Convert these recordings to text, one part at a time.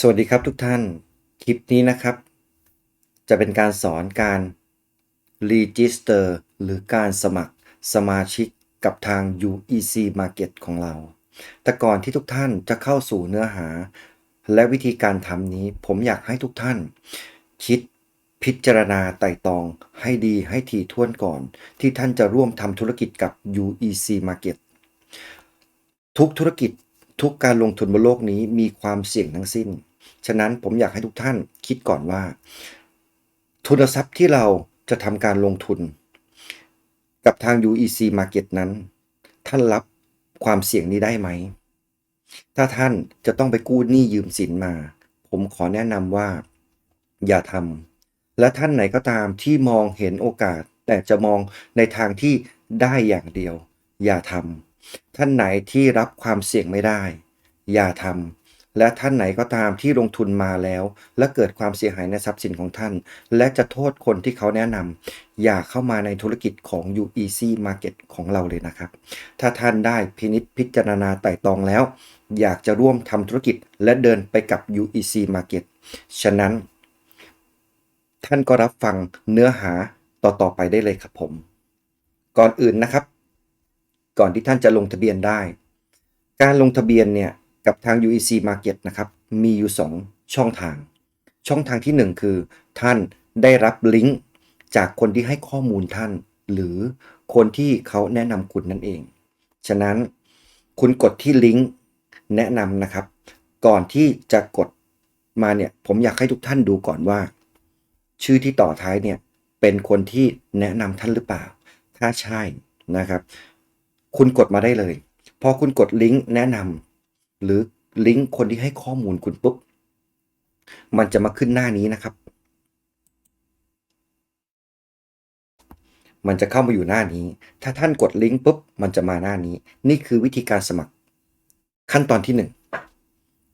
สวัสดีครับทุกท่าน คลิปนี้นะครับ จะเป็นการสอนการ Register หรือการสมัครสมาชิกกับทาง UEC Market ของเรา แต่ก่อนที่ทุกท่านจะเข้าสู่เนื้อหา และวิธีการทำนี้ผมอยากให้ทุกท่าน คิดพิจารณาไต่ตองให้ดีให้ถี่ถ้วนก่อน ที่ท่านจะร่วมทำธุรกิจกับ UEC Market ทุกธุรกิจ ทุกการลงทุนบนโลกนี้มีความเสี่ยงทั้งสิ้น ฉะนั้นผมอยากให้ทุกท่านคิดก่อนว่า ทุนทรัพย์ที่เราจะทำการลงทุน กับทาง UEC Market นั้น ท่านรับความเสี่ยงนี้ได้ไหม ถ้าท่านจะต้องไปกู้หนี้ยืมสินมา ผมขอแนะนำว่า อย่าทำและท่านไหนก็ตามที่มองเห็นโอกาส แต่จะมองในทางที่ได้อย่างเดียว อย่าทำ ท่านไหนที่รับความเสี่ยงไม่ได้ อย่าทำและท่านไหนก็ตามที่ลงทุนมาแล้ว และเกิดความเสียหายในทรัพย์สินของท่าน และจะโทษคนที่เขาแนะนำอย่าเข้ามาในธุรกิจของ UEC Market ของเราเลยนะครับ ถ้าท่านได้พินิจพิจารณาไต่ตองแล้ว อยากจะร่วมทำธุรกิจและเดินไปกับ UEC Market ฉะนั้น ท่านก็รับฟังเนื้อหาต่อๆไปได้เลยครับผม ก่อนอื่นนะครับ ก่อนที่ท่านจะลงทะเบียนได้ การลงทะเบียนเนี่ยกับทาง UEC Market นะครับ มีอยู่ 2 ช่องทาง ช่องทางที่ 1 คือ ท่านได้รับลิงก์จากคนที่ให้ข้อมูลท่าน หรือคนที่เขาแนะนำคุณนั่นเอง ฉะนั้นคุณกดที่ลิงก์แนะนำนะครับ ก่อนที่จะกดมาเนี่ย ผมอยากให้ทุกท่านดูก่อนว่า ชื่อที่ต่อท้ายเนี่ยเป็นคนที่แนะนำท่านหรือเปล่า ถ้าใช่นะครับ คุณกดมาได้เลย พอคุณกดลิงก์แนะนำหรือลิงก์คนที่ให้ข้อมูลคุณปุ๊บ มันจะมาขึ้นหน้านี้นะครับ มันจะเข้ามาอยู่หน้านี้ ถ้าท่านกดลิงก์ปุ๊บ มันจะมาหน้านี้ นี่คือวิธีการสมัคร ขั้นตอนที่หนึ่ง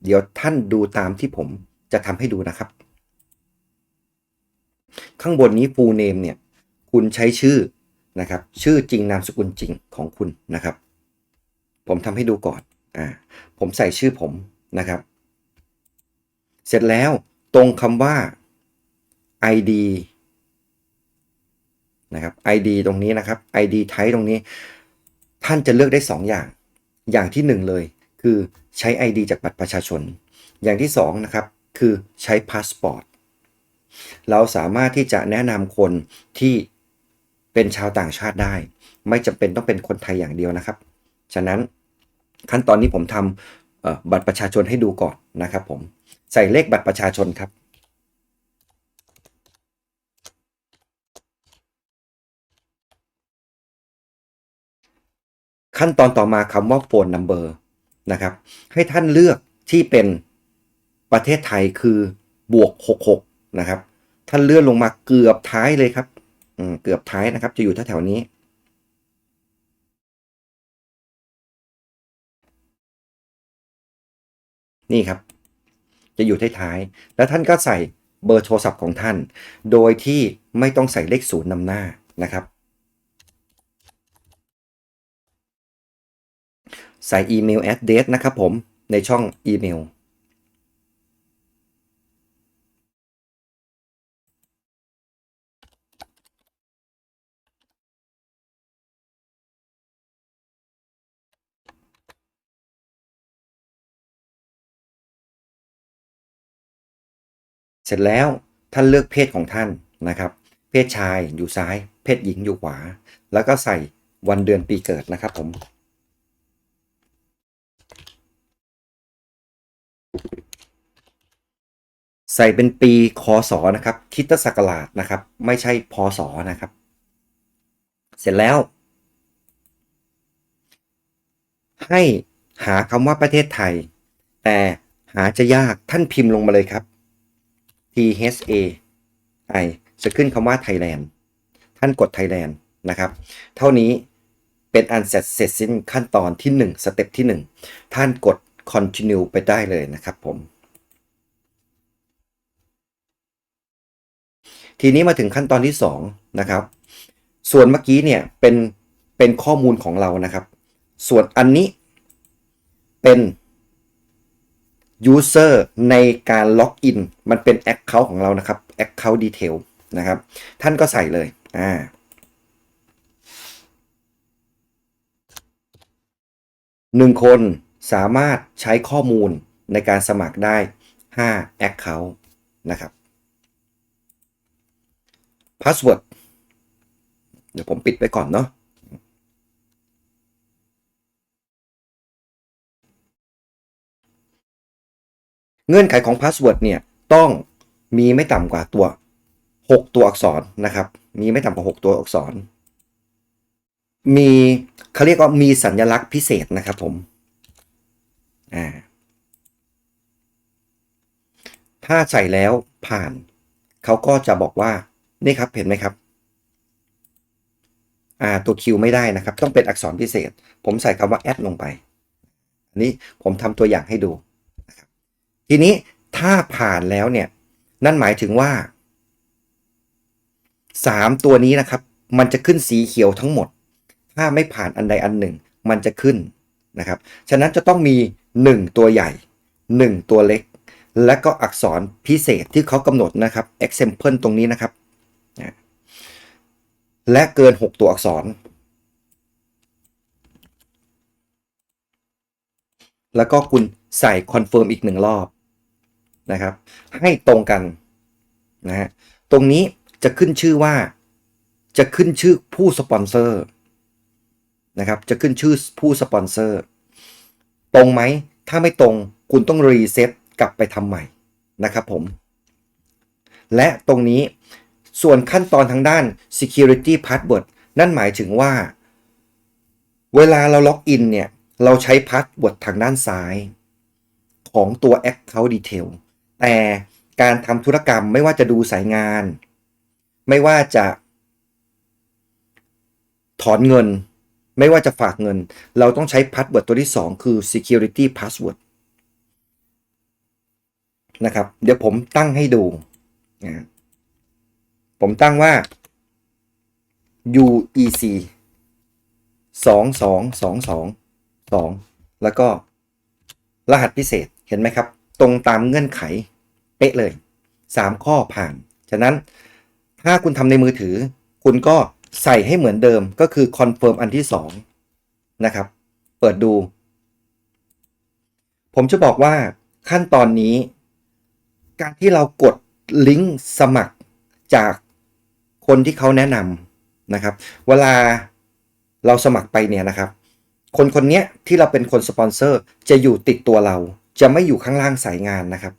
เดี๋ยวท่านดูตามที่ผมจะทำให้ดูนะครับ ข้างบนนี้ full name เนี่ย คุณใช้ชื่อ นะครับ ชื่อจริงนามสกุลจริงของคุณนะครับ ผมทำให้ดูก่อนอ่าผมใส่ชื่อผมนะครับ เสร็จแล้วตรงคำว่า ID นะครับ ID ตรงนี้นะครับ ID ไทป์ตรงนี้ ท่านจะเลือกได้ 2 อย่าง อย่างที่ 1 เลย คือใช้ ID จากบัตรประชาชน อย่างที่2นะครับคือใช้พาสปอร์ตเราสามารถที่จะแนะนำคนที่ เป็นชาวต่างชาติได้ ไม่จำเป็นต้องเป็นคนไทยอย่างเดียวนะครับ ฉะนั้นขั้นตอนนี้ผมทำบัตรประชาชนให้ดูก่อนนะครับผมใส่เลขบัตรประชาชนครับ ขั้นตอนต่อมาคำว่า phone number นะครับ ให้ท่านเลือกที่เป็นประเทศไทยคือบวก 66 นะครับ ท่านเลื่อนลงมาเกือบท้ายเลยครับ เกือบท้ายนะครับ จะอยู่แถวๆนี้ นี่ครับ จะอยู่ท้ายๆแล้วท่านก็ใส่เบอร์โทรศัพท์ของท่าน โดยที่ไม่ต้องใส่เลขศูนย์นำหน้านะครับ ใส่อีเมล address นะครับผมในช่องอีเมล ร็จแล้วท่านเลือกเพศของท่านนะครับ เพศชายอยู่ซ้าย เพศหญิงอยู่ขวา แล้วก็ใส่วันเดือนปีเกิดนะครับผมใส่เป็นปีคศนะครับคิดศักราชนะครับ ไม่ใช่พศนะครับ เสร็จแล้ว ให้หาคำว่าประเทศไทย แต่หาจะยากท่านพิมพ์ลงมาเลยครับ T H A I จะขึ้นคำว่า Thailand ท่านกด Thailand นะครับ เท่านี้เป็นอันเสร็จเสร็จสิ้นขั้นตอนที่ 1 สเต็ปที่ 1 ท่านกด continue ไปได้เลยนะครับผม ทีนี้มาถึงขั้นตอนที่ 2 นะครับ ส่วนเมื่อกี้เนี่ยเป็นเป็นข้อมูลของเรานะครับ ส่วนอันนี้เป็น user ในการล็อกอินมันเป็น account ของเรานะครับ account detail นะครับ ท่านก็ใส่เลยอ่าหนึ่งคนสามารถใช้ข้อมูลในการสมัครได้ 5 account นะครับ password เดี๋ยวผมปิดไปก่อนเนาะ เงื่อนไขของพาสเวิร์ดเนี่ยต้องมีไม่ต่ำกว่าตัว 6 ตัวอักษรนะครับ มีไม่ต่ำกว่า 6 ตัวอักษร มีเขาเรียกว่ามีสัญลักษณ์พิเศษนะครับผมอ่าถ้าใส่แล้วผ่าน เขาก็จะบอกว่านี่ครับเห็นไหมครับอ่าตัวคิวไม่ได้นะครับ ต้องเป็นอักษรพิเศษ ผมใส่คำว่าแอดลงไป อันนี้ผมทำตัวอย่างให้ดู ทีนี้ถ้าผ่านแล้วเนี่ย นั่นหมายถึงว่า 3 ตัวนี้นะครับ มันจะขึ้นสีเขียวทั้งหมด ถ้าไม่ผ่านอันใดอันหนึ่ง มันจะขึ้นนะครับ ฉะนั้นจะต้องมี 1 ตัวใหญ่ 1 ตัวเล็ก และก็อักษรพิเศษที่เขากำหนดนะครับ example ตรงนี้นะครับ และเกิน 6 ตัวอักษร แล้วก็คุณใส่คอนเฟิร์มอีกหนึ่งรอบ นะครับ ให้ตรงกันนะฮะตรงนี้จะขึ้นชื่อว่าจะขึ้นชื่อผู้สปอนเซอร์นะครับจะขึ้นชื่อผู้สปอนเซอร์ตรงไหมถ้าไม่ตรงคุณต้องรีเซ็ตกลับไปทำใหม่นะครับผม และตรงนี้ส่วนขั้นตอนทางด้าน security password นั่นหมายถึงว่า เวลาเราล็อกอินเนี่ย เราใช้พาสเวิร์ดทางด้านซ้าย ของตัว Account Detail แต่การทำธุรกรรมไม่ว่าจะดูสายงาน ไม่ว่าจะถอนเงิน ไม่ว่าจะฝากเงิน เราต้องใช้พาสเวิร์ดตัวที่ 2 คือ Security Password นะครับ เดี๋ยวผมตั้งให้ดูนะผมตั้งว่า UEC 2 2 2 2 2 แล้วก็รหัสพิเศษเห็นไหมครับ ตรงตามเงื่อนไข เป๊ะเลย 3 ข้อผ่าน ฉะนั้นถ้าคุณทำในมือถือ คุณก็ใส่ให้เหมือนเดิมก็คือคอนเฟิร์มอันที่ 2 นะครับ เปิดดู ผมจะบอกว่าขั้นตอนนี้ การที่เรากดลิงก์สมัครจากคนที่เขาแนะนำนะครับ เวลาเราสมัครไปเนี่ยนะครับ คนคนนี้ที่เราเป็นคนสปอนเซอร์จะอยู่ติดตัวเรา จะไม่อยู่ข้างล่างสายงานนะครับ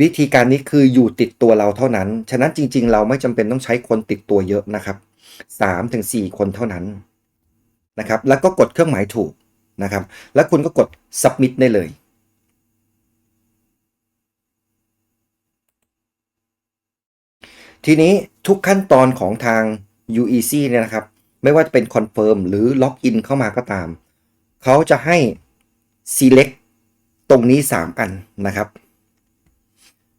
วิธีการนี้คืออยู่ติดตัวเราเท่านั้น ฉะนั้นจริง ๆ เราไม่จำเป็นต้องใช้คนติดตัวเยอะนะครับ3ถึง4คนเท่านั้นนะครับ แล้วก็กดเครื่องหมายถูกนะครับ แล้วคุณก็กด submit ได้เลยทีนี้ทุกขั้นตอนของทาง UEC เนี่ยนะครับ ไม่ว่าจะเป็น Confirm หรือ Login เข้ามาก็ตาม เขาจะให้ Select ตรงนี้ 3 อันนะครับ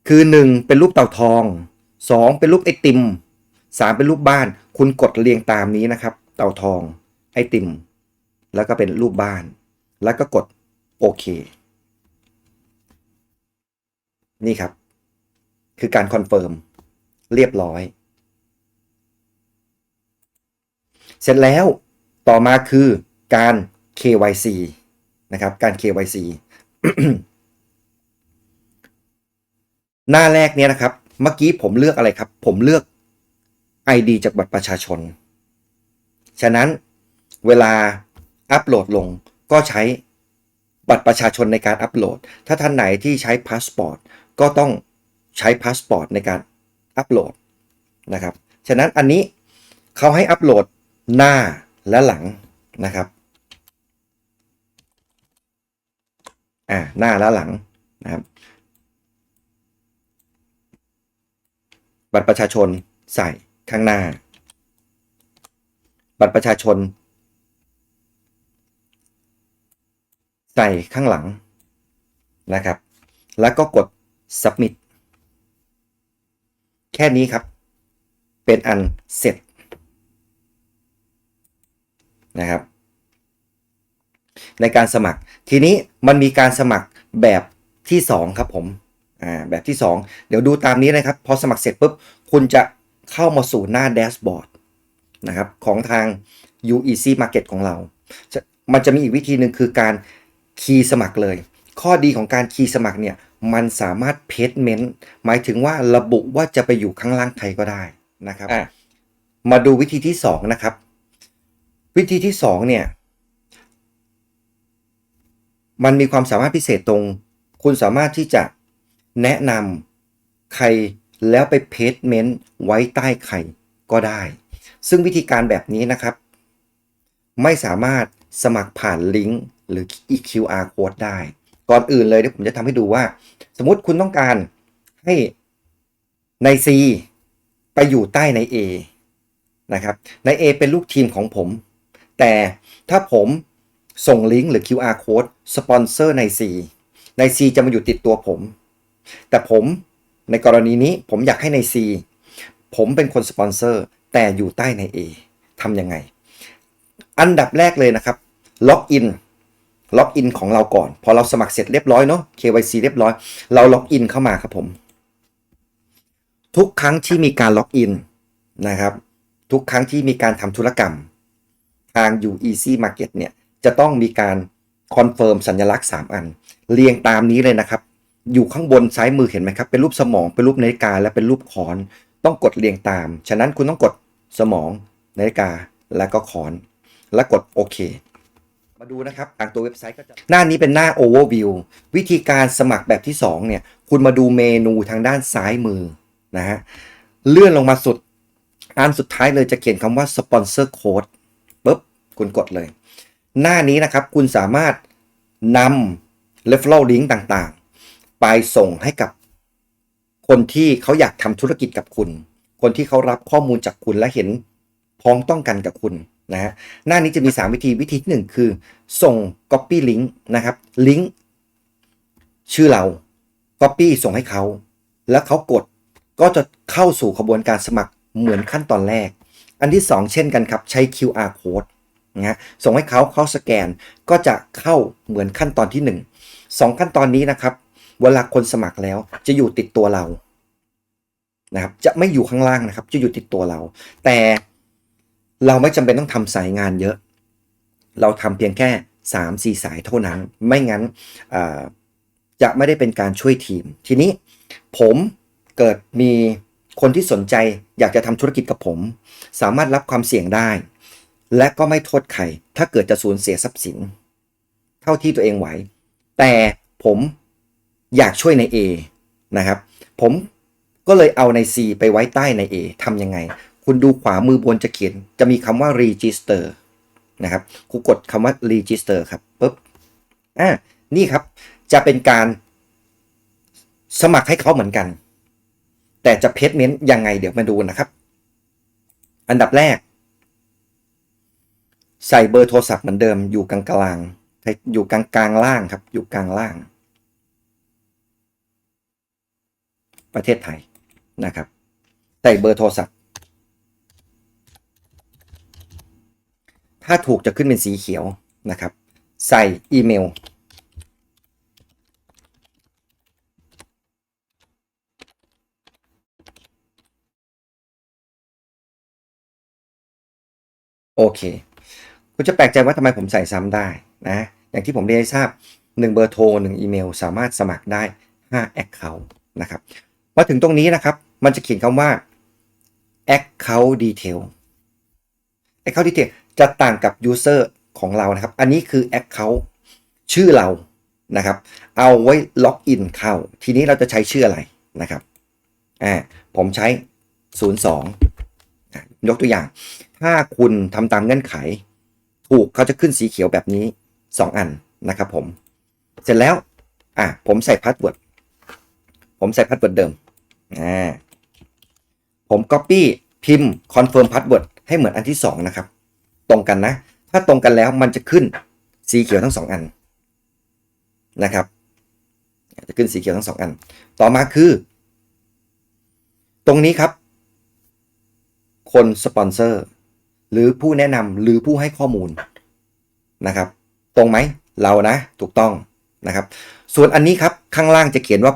คือ 1 เป็นรูปเต่าทอง 2 เป็นรูปไอติม 3 เป็นรูปบ้าน คุณกดเรียงตามนี้นะครับ เต่าทอง ไอติม แล้วก็เป็นรูปบ้าน แล้วก็กดโอเค นี่ครับ คือการคอนเฟิร์มเรียบร้อย เสร็จแล้วต่อมาคือการ KYC นะครับ การ KYC หน้าแรกเนี่ยนะครับ เมื่อกี้ผมเลือกอะไรครับ ผมเลือก ID จากบัตรประชาชน ฉะนั้นเวลาอัปโหลดลงก็ใช้บัตรประชาชนในการอัปโหลด ถ้าท่านไหนที่ใช้พาสปอร์ตก็ต้องใช้พาสปอร์ตในการอัปโหลดนะครับ ฉะนั้นอันนี้เขาให้อัปโหลดหน้าและหลังนะครับ อ่าหน้าและหลังนะครับ บัตรประชาชนใส่ข้างหน้า บัตรประชาชน ใส่ข้างหลังนะครับ แล้วก็กด submit แค่นี้ครับ เป็นอันเสร็จนะครับ ในการสมัคร ทีนี้มันมีการสมัครแบบที่ 2 ครับผมอ่าแบบที่ 2 เดี๋ยวดูตามนี้นะครับ พอสมัครเสร็จปุ๊บ คุณจะเข้ามาสู่หน้าแดชบอร์ดนะครับของทาง UEC Market ของเราจะมันจะมีอีกวิธีหนึ่งคือการคีย์สมัครเลย ข้อดีของการคีย์สมัครเนี่ยมันสามารถเพจเมนต์หมายถึงว่าระบุว่าจะไปอยู่ข้างล่างใครก็ได้นะครับอะมาดูวิธีที่ 2 นะครับ วิธีที่ 2 เนี่ย มันมีความสามารถพิเศษตรง คุณสามารถที่จะแนะนำใครแล้วไปเพจเมนต์ไว้ใต้ใครก็ได้ ซึ่งวิธีการแบบนี้นะครับ ไม่สามารถสมัครผ่านลิงก์หรือ QR code ได้ ก่อนอื่นเลยเดี๋ยวผมจะทำให้ดูว่า สมมติคุณต้องการให้ใน C ไปอยู่ใต้ใน A นะครับใน A เป็นลูกทีมของผม แต่ถ้าผม ส่งลิงก์หรือ QR code สปอนเซอร์ใน C ใน C จะมาอยู่ติดตัวผม แต่ผมในกรณีนี้ผมอยากให้ใน C ผมเป็นคนสปอนเซอร์แต่อยู่ใต้ใน A ทำยังไง อันดับแรกเลยนะครับ ล็อกอิน ล็อกอินของเราก่อน พอเราสมัครเสร็จเรียบร้อยเนาะ KYC เรียบร้อย เราล็อกอินเข้ามาครับผม ทุกครั้งที่มีการล็อกอินนะครับ ทุกครั้งที่มีการทำธุรกรรม ทาง UEC Market เนี่ย จะต้องมีการคอนเฟิร์มสัญลักษณ์ 3 อัน เรียงตามนี้เลยนะครับ อยู่ข้างบนซ้ายมือเห็นไหมครับ เป็นรูปสมอง เป็นรูปนาฬิกา และเป็นรูปคอน ต้องกดเรียงตาม ฉะนั้นคุณต้องกดสมองนาฬิกาและก็คอน และกดโอเค มาดูนะครับทางตัวเว็บไซต์ก็จะหน้านี้เป็นหน้า Overview วิธีการสมัครแบบที่ 2 เนี่ย คุณมาดูเมนูทางด้านซ้ายมือนะฮะ เลื่อนลงมาสุด อันสุดท้ายเลยจะเขียนคำว่า Sponsor Code ปุ๊บ คุณกดเลย หน้านี้นะครับคุณสามารถนำ referral link ต่างๆ ไปส่งให้กับคนที่เขาอยากทำธุรกิจกับคุณ คนที่เขารับข้อมูลจากคุณและเห็นพ้องต้องกันกับคุณนะฮะหน้านี้จะมี 3 วิธีวิธีที่ 1 คือ ส่ง copy link นะครับลิงก์ชื่อเรา copy ส่งให้เขา แล้วเขากดก็จะเข้าสู่ขบวนการสมัครเหมือนขั้นตอนแรก อันที่ 2 เช่นกันครับ ใช้ QR code นะฮะส่งให้เขาเขาสแกนก็จะเข้าเหมือนขั้นตอนที่ 1 2 ขั้นตอนนี้นะครับ เวลาคนสมัครแล้วจะอยู่ติดตัวเรานะครับจะไม่อยู่ข้างล่างนะครับ จะอยู่ติดตัวเรา แต่เราไม่จำเป็นต้องทำสายงานเยอะ เราทำเพียงแค่ 3-4 สายเท่านั้น ไม่งั้นจะไม่ได้เป็นการช่วยทีม ทีนี้ผมเกิดมีคนที่สนใจอยากจะทำธุรกิจกับผม สามารถรับความเสี่ยงได้ และก็ไม่โทษใคร ถ้าเกิดจะสูญเสียทรัพย์สิน เท่าที่ตัวเองไหว แต่ผมอยากช่วยใน A นะครับ ผมก็เลยเอาใน C ไปไว้ใต้ใน A ทำยังไง คุณดูขวามือบนจะเขียน จะมีคำว่า register นะครับคุณกดคำว่า register ครับปุ๊บอ่านี่ครับ จะเป็นการสมัครให้เขาเหมือนกัน แต่จะเพจเมนต์ยังไงเดี๋ยวมาดูนะครับ อันดับแรก ใส่เบอร์โทรศัพท์เหมือนเดิมอยู่กลางกลางอยู่กลางกลางล่างครับ อยู่กลางล่าง ประเทศไทยนะครับ ใส่เบอร์โทรศัพท์ ถ้าถูกจะขึ้นเป็นสีเขียวนะครับ ใส่อีเมล โอเค คุณจะแปลกใจว่าทำไมผมใส่ซ้ำได้นะ อย่างที่ผมเรียนให้ทราบ 1 เบอร์โทร 1 อีเมล สามารถสมัครได้ 5 Account นะครับ มาถึงตรงนี้นะครับ มันจะเขียนคำว่า Account Detail Account Detail จะต่างกับ User ของเรานะครับ อันนี้คือ Account ชื่อเรานะครับ เอาไว้ล็อกอินเข้า ทีนี้เราจะใช้ชื่ออะไรนะครับ อ่า ผมใช้ 02 ยกตัวอย่าง ถ้าคุณทำตามเงื่อนไข ถูกเขาจะขึ้นสีเขียวแบบนี้ 2 อันนะครับผม เสร็จแล้วอะผมใส่พาสเวิร์ดผมใส่พาสเวิร์ดเดิมอ่าผม Copy พิมพ์ Confirm Password ให้เหมือนอันที่ 2 นะครับ ตรงกันนะ ถ้าตรงกันแล้วมันจะขึ้นสีเขียวทั้ง 2 อันนะครับจะขึ้นสีเขียวทั้ง 2 อัน ต่อมาคือ ตรงนี้ครับ คนสปอนเซอร์ หรือผู้แนะนำหรือผู้ให้ข้อมูลนะครับ ตรงไหมเรานะ ถูกต้องนะครับ ส่วนอันนี้ครับ ข้างล่างจะเขียนว่า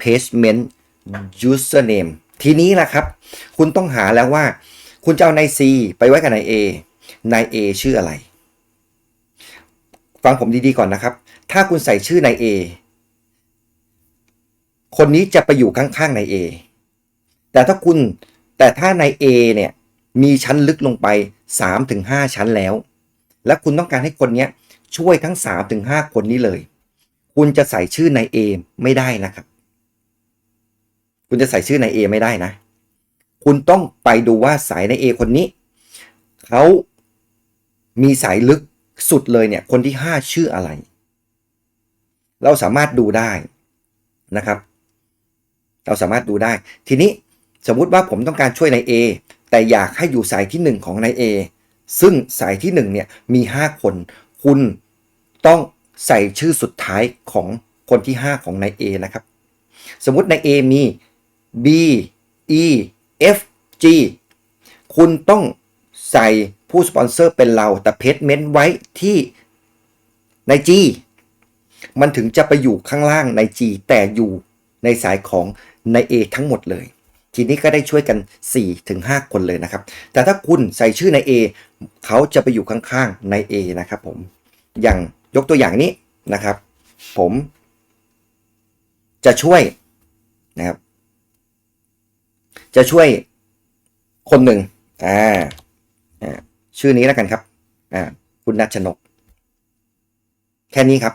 pagement username ทีนี้แหละครับ คุณต้องหาแล้วว่า คุณจะเอาใน C ไปไว้กับใน A ใน A ชื่ออะไร ฟังผมดีๆก่อนนะครับ ถ้าคุณใส่ชื่อใน A คนนี้จะไปอยู่ข้างๆใน A แต่ถ้าคุณแต่ถ้าใน A เนี่ย มีชั้นลึกลงไป 3-5 ชั้นแล้ว และคุณต้องการให้คนนี้ช่วยทั้ง 3-5 คนนี้เลย คุณจะใส่ชื่อใน A ไม่ได้นะครับ คุณจะใส่ชื่อใน A ไม่ได้นะ คุณต้องไปดูว่าสายใน A คนนี้เขามีสายลึกสุดเลยเนี่ย คนที่ 5 ชื่ออะไร เราสามารถดูได้นะครับ เราสามารถดูได้ ทีนี้สมมุติว่าผมต้องการช่วยใน A แต่อยากให้อยู่สายที่ 1 ของใน A ซึ่งสายที่1เนี่ยมี 5 คน คุณต้องใส่ชื่อสุดท้ายของคนที่ 5 ของใน A นะครับ สมมุติใน A มี B E F G คุณต้องใส่ผู้สปอนเซอร์เป็นเราแต่เพจเมนต์ไว้ที่ใน G มันถึงจะไปอยู่ข้างล่างใน G แต่อยู่ในสายของใน A ทั้งหมดเลย ทีนี้ก็ได้ช่วยกัน 4-5 คนเลยนะครับ แต่ถ้าคุณใส่ชื่อใน A เขาจะไปอยู่ข้างๆใน A นะครับผม อย่างยกตัวอย่างนี้นะครับ ผมจะช่วยนะครับ จะช่วยคนหนึ่งอ่าอ่าชื่อนี้แล้วกันครับอ่าคุณนัชนก แค่นี้ครับ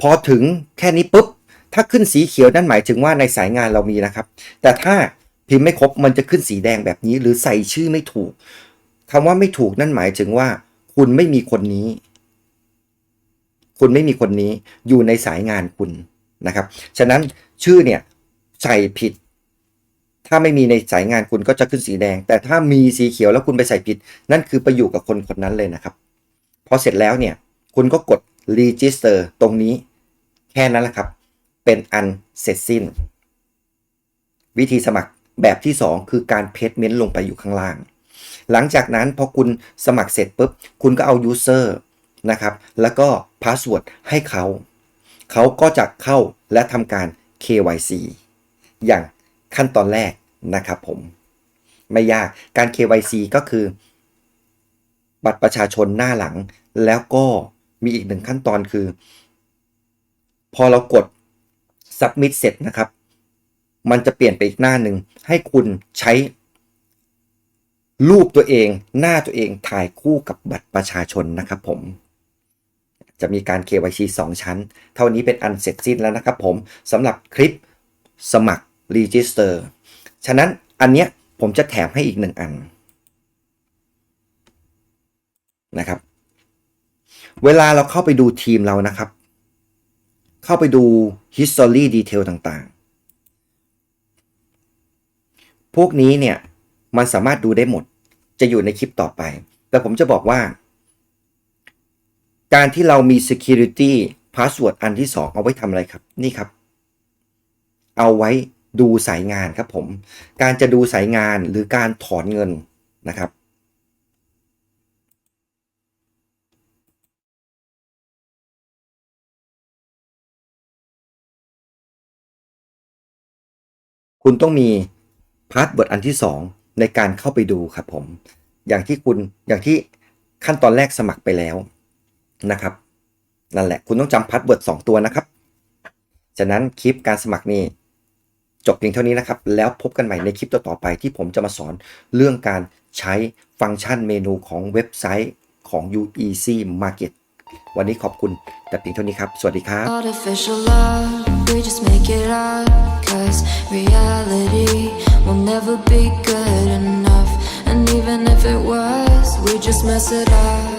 พอถึงแค่นี้ปุ๊บ ถ้าขึ้นสีเขียวนั่นหมายถึงว่าในสายงานเรามีนะครับ แต่ถ้า พิมพ์ไม่ครบมันจะขึ้นสีแดงแบบนี้ หรือใส่ชื่อไม่ถูกคำว่าไม่ถูกนั่นหมายถึงว่า คุณไม่มีคนนี้ คุณไม่มีคนนี้อยู่ในสายงานคุณนะครับ ฉะนั้นชื่อเนี่ยใส่ผิด ถ้าไม่มีในสายงานคุณก็จะขึ้นสีแดง แต่ถ้ามีสีเขียวแล้วคุณไปใส่ผิด นั่นคือไปอยู่กับคนคนนั้นเลยนะครับ พอเสร็จแล้วเนี่ย คุณก็กด register ตรงนี้แค่นั้นแหละครับ เป็นอันเสร็จสิ้น วิธีสมัคร แบบที่ 2 คือการเพจเมนต์ลงไปอยู่ข้างล่าง หลังจากนั้นพอคุณสมัครเสร็จปุ๊บ คุณก็เอา user นะครับ แล้วก็ password ให้เขา เขาก็จะเข้าและทำการ KYC อย่างขั้นตอนแรกนะครับผม ไม่ยากการ KYC ก็คือ บัตรประชาชนหน้าหลัง แล้วก็มีอีกหนึ่งขั้นตอนคือ พอเรากด submit เสร็จนะครับ มันจะเปลี่ยนไปอีกหน้าหนึ่งให้คุณใช้ รูปตัวเอง หน้าตัวเองถ่ายคู่กับบัตรประชาชนนะครับผมจะมีการ KYC 2 ชั้น เท่านี้เป็นอันเสร็จสิ้นแล้วนะครับผมสำหรับคลิปสมัคร Register ฉะนั้นอันเนี้ยผมจะแถมให้อีกหนึ่งอันนะครับ เวลาเราเข้าไปดูทีมเรานะครับ เข้าไปดู history detail ต่างๆ พวกนี้เนี่ยมันสามารถดูได้หมด จะอยู่ในคลิปต่อไป แต่ผมจะบอกว่า การที่เรามี security password อันที่ 2 เอาไว้ทำอะไรครับ นี่ครับ เอาไว้ดูสายงานครับผม การจะดูสายงานหรือการถอนเงินนะครับคุณต้องมี พาสเวิร์ดอันที่ 2 ในการเข้าไปดูครับผม อย่างที่คุณอย่างที่ขั้นตอนแรกสมัครไปแล้วนะครับ นั่นแหละคุณต้องจำพาสเวิร์ด2ตัวนะครับ ฉะนั้นคลิปการสมัครนี่จบเพียงเท่านี้นะครับ แล้วพบกันใหม่ในคลิปต่อๆไปที่ผมจะมาสอนเรื่องการใช้ฟังก์ชันเมนูของเว็บไซต์ของ UEC Market วันนี้ขอบคุณแต่เพียงเท่านี้ครับ สวัสดีครับ we just make it up. Cause reality will never be good enough. And even if it was, we just mess it up.